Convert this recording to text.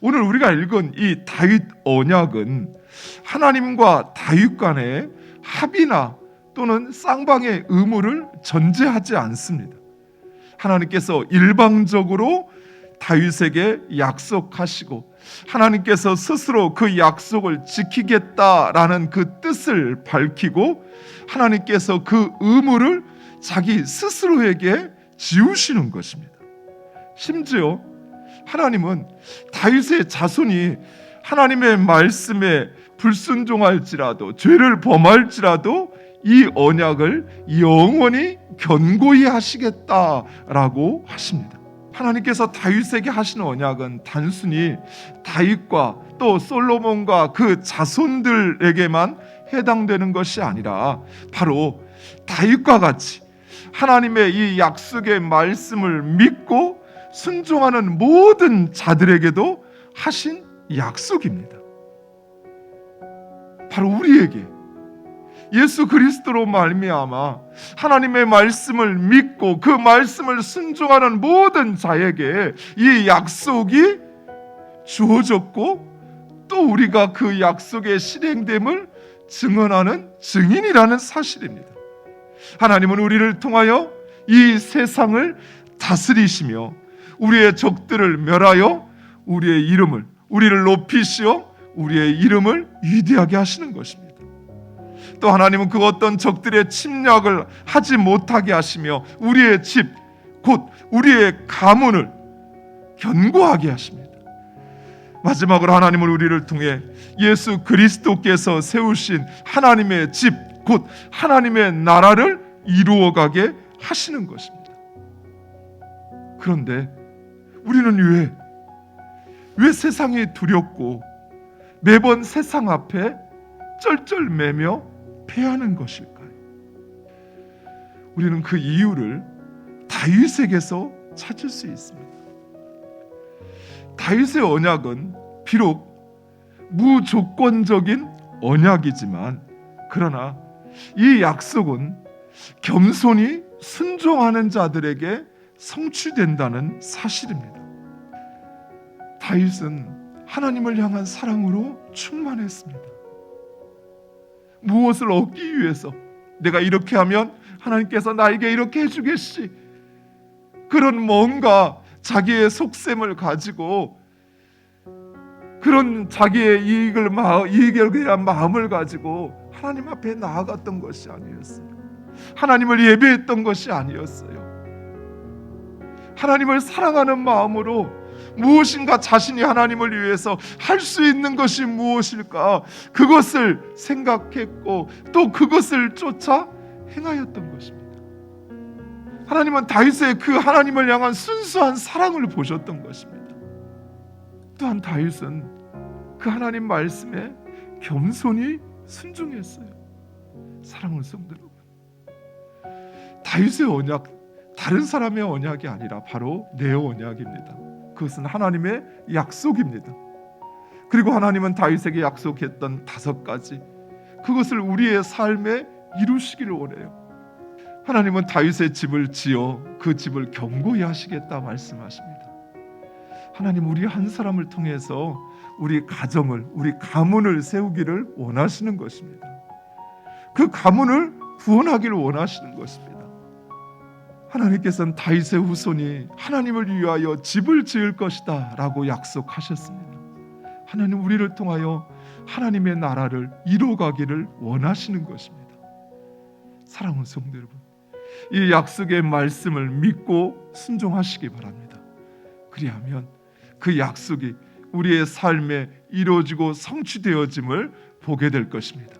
오늘 우리가 읽은 이 다윗 언약은 하나님과 다윗 간의 합의나 또는 쌍방의 의무를 전제하지 않습니다. 하나님께서 일방적으로 다윗에게 약속하시고 하나님께서 스스로 그 약속을 지키겠다라는 그 뜻을 밝히고 하나님께서 그 의무를 자기 스스로에게 지우시는 것입니다. 심지어 하나님은 다윗의 자손이 하나님의 말씀에 불순종할지라도 죄를 범할지라도 이 언약을 영원히 견고히 하시겠다라고 하십니다. 하나님께서 다윗에게 하신 언약은 단순히 다윗과 또 솔로몬과 그 자손들에게만 해당되는 것이 아니라 바로 다윗과 같이 하나님의 이 약속의 말씀을 믿고 순종하는 모든 자들에게도 하신 약속입니다. 바로 우리에게 예수 그리스도로 말미암아 하나님의 말씀을 믿고 그 말씀을 순종하는 모든 자에게 이 약속이 주어졌고 또 우리가 그 약속의 실행됨을 증언하는 증인이라는 사실입니다. 하나님은 우리를 통하여 이 세상을 다스리시며 우리의 적들을 멸하여 우리의 이름을 우리를 높이시어 우리의 이름을 위대하게 하시는 것입니다. 또 하나님은 그 어떤 적들의 침략을 하지 못하게 하시며 우리의 집, 곧 우리의 가문을 견고하게 하십니다. 마지막으로 하나님은 우리를 통해 예수 그리스도께서 세우신 하나님의 집, 곧 하나님의 나라를 이루어가게 하시는 것입니다. 그런데 우리는 왜, 왜 세상이 두렵고 매번 세상 앞에 쩔쩔매며 패하는 것일까요? 우리는 그 이유를 다윗에게서 찾을 수 있습니다. 다윗의 언약은 비록 무조건적인 언약이지만 그러나 이 약속은 겸손히 순종하는 자들에게 성취된다는 사실입니다. 다윗은 하나님을 향한 사랑으로 충만했습니다. 무엇을 얻기 위해서 내가 이렇게 하면 하나님께서 나에게 이렇게 해주겠지. 그런 뭔가 자기의 속셈을 가지고 그런 자기의 이익을 이익에 대한 마음을 가지고 하나님 앞에 나아갔던 것이 아니었어요. 하나님을 예배했던 것이 아니었어요. 하나님을 사랑하는 마음으로 무엇인가 자신이 하나님을 위해서 할 수 있는 것이 무엇일까 그것을 생각했고 또 그것을 쫓아 행하였던 것입니다. 하나님은 다윗의 그 하나님을 향한 순수한 사랑을 보셨던 것입니다. 또한 다윗은 그 하나님 말씀에 겸손히 순종했어요. 사랑을 여러분. 다윗의 언약 다른 사람의 언약이 아니라 바로 내 언약입니다. 그것은 하나님의 약속입니다. 그리고 하나님은 다윗에게 약속했던 다섯 가지 그것을 우리의 삶에 이루시기를 원해요. 하나님은 다윗의 집을 지어 그 집을 견고히 하시겠다 말씀하십니다. 하나님 우리 한 사람을 통해서 우리 가정을 우리 가문을 세우기를 원하시는 것입니다. 그 가문을 구원하기를 원하시는 것입니다. 하나님께서는 다윗의 후손이 하나님을 위하여 집을 지을 것이다라고 약속하셨습니다. 하나님 우리를 통하여 하나님의 나라를 이루어가기를 원하시는 것입니다. 사랑하는 성도 여러분, 이 약속의 말씀을 믿고 순종하시기 바랍니다. 그리하면 그 약속이 우리의 삶에 이루어지고 성취되어짐을 보게 될 것입니다.